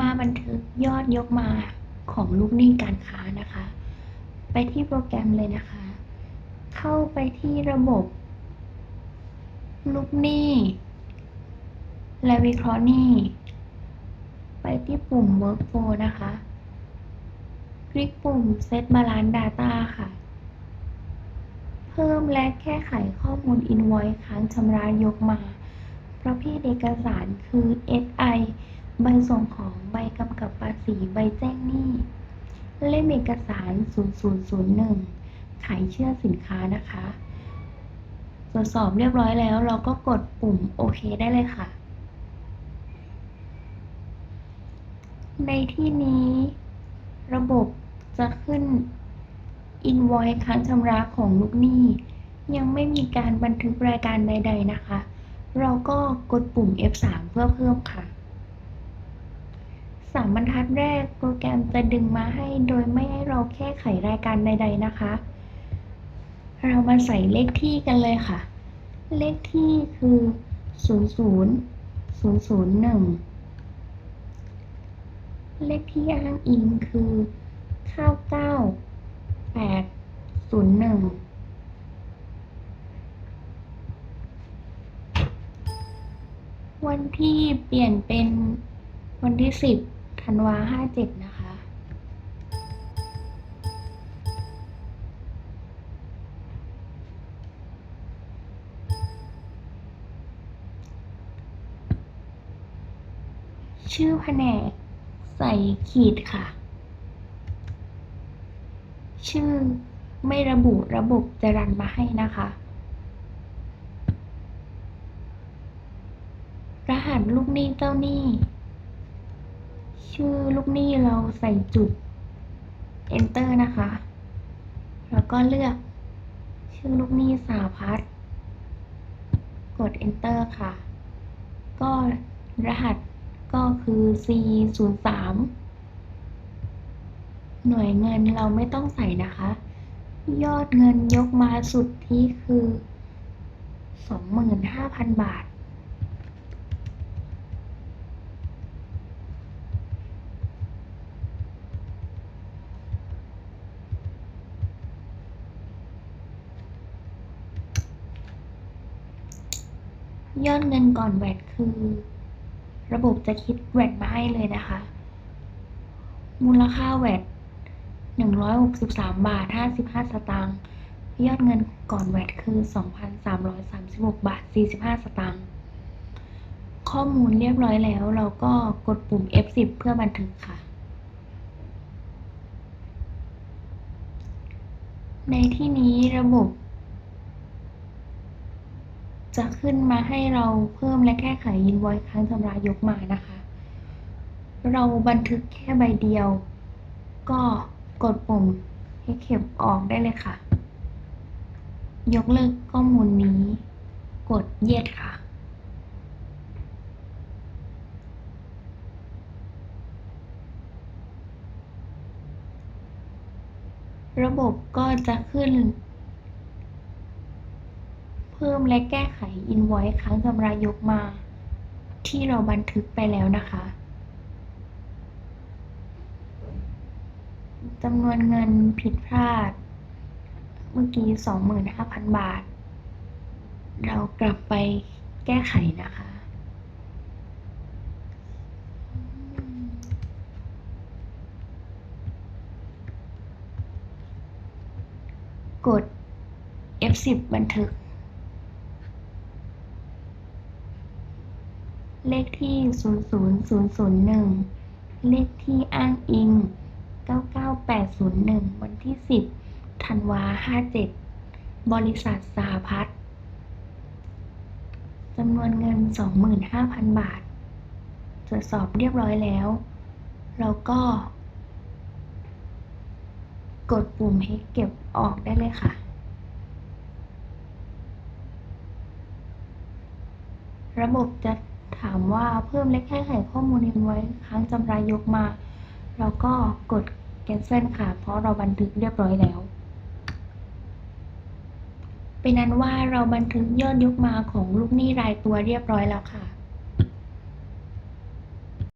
มาบันทึกยอดยกมาของลูกหนี้การค้านะคะ ไปที่โปรแกรมเลยนะคะ เข้าไปที่ระบบ ลูกหนี้ และวิเคราะห์หนี้ ไปที่ปุ่ม workflow นะคะ คลิกปุ่ม set balance data ค่ะ เพิ่มและแก้ไขข้อมูล invoice ค้างชำระยกมา ประเภทเอกสารคือ SI ใบส่งของ ใบกำกับภาษี ใบแจ้งหนี้ เล่มเอกสาร 0001 ขายเชื่อสินค้านะคะ ตรวจสอบเรียบร้อยแล้ว เราก็กดปุ่มโอเคได้เลยค่ะ ในที่นี้ ระบบจะขึ้น invoice ค้างชำระของลูกหนี้ ยังไม่มีการบันทึกรายการใด ๆ นะคะ เราก็กดปุ่ม F3 เพื่อเพิ่มค่ะ สามบรรทัดแรกโปรแกรมจะดึงมาให้โดยไม่ให้เราแก้ไขรายการใด ๆ นะคะ เรามาใส่เลขที่กันเลยค่ะ เลขที่คือ 00 001 เลขที่อ้างอิงคือ99801วันที่เปลี่ยนเป็นวันที่10 ธันวา57นะคะ ชื่อแผนกใส่ขีดค่ะ ชื่อไม่ระบุระบบจะรันมาให้นะคะ รหัสลูกหนี้เจ้าหนี้ ชื่อลูกหนี้เราใส่จุด enter นะคะ แล้วก็เลือกชื่อลูกหนี้สาพัฒน์กด enter ค่ะ ก็รหัสก็คือ C 0 3หน่วยเงินเราไม่ต้องใส่นะคะ ยอดเงินยกมาสุดที่คือ 25,000 บาท ยอดเงินก่อนแวตคือ ระบบจะคิดแวตมาให้เลยนะคะ มูลค่าแวต163บสามบาท55สตางค์ยอดเงินก่อนแวตคือ2,336บหกบาท45สตางค์ข้อมูลเรียบร้อยแล้ว เราก็กดปุ่ม F10 เพื่อบันทึกค่ะ ในที่นี้ระบบ จะขึ้นมาให้เราเพิ่มและแก้ไข invoice ค้างชำระยกมานะคะ เราบันทึกแค่ใบเดียว ก็กดปุ่มให้เข็บออกได้เลยค่ะ ยกเลิกข้อมูลนี้ กดเย็ดค่ะระบบก็จะขึ้น เพิ่มและแก้ไข invoice ค้างชำระยกมา ที่เราบันทึกไปแล้วนะคะจำนวนเงินผิดพลาด เมื่อกี้ 25,000 บาท เรากลับไปแก้ไขนะคะ กด F10 บันทึก เลขที่ 00001 เลขที่อ้างอิง 99801 วันที่ 10 ธันวา 57 บริษัทสาพัฒน์จำนวนเงิน 25,000 บาท ตรวจสอบเรียบร้อยแล้ว เราก็ กดปุ่มให้เก็บออกได้เลยค่ะระบบจะ ถามว่าเพิ่มและแก้ไขข้อมูลอินไว้ค้างจำรายยกมา เราก็กด cancel ค่ะ เพราะเราบันทึกเรียบร้อยแล้ว เป็นนั้นว่าเราบันทึกยอดยกมาของลูกหนี้รายตัวเรียบร้อยแล้วค่ะ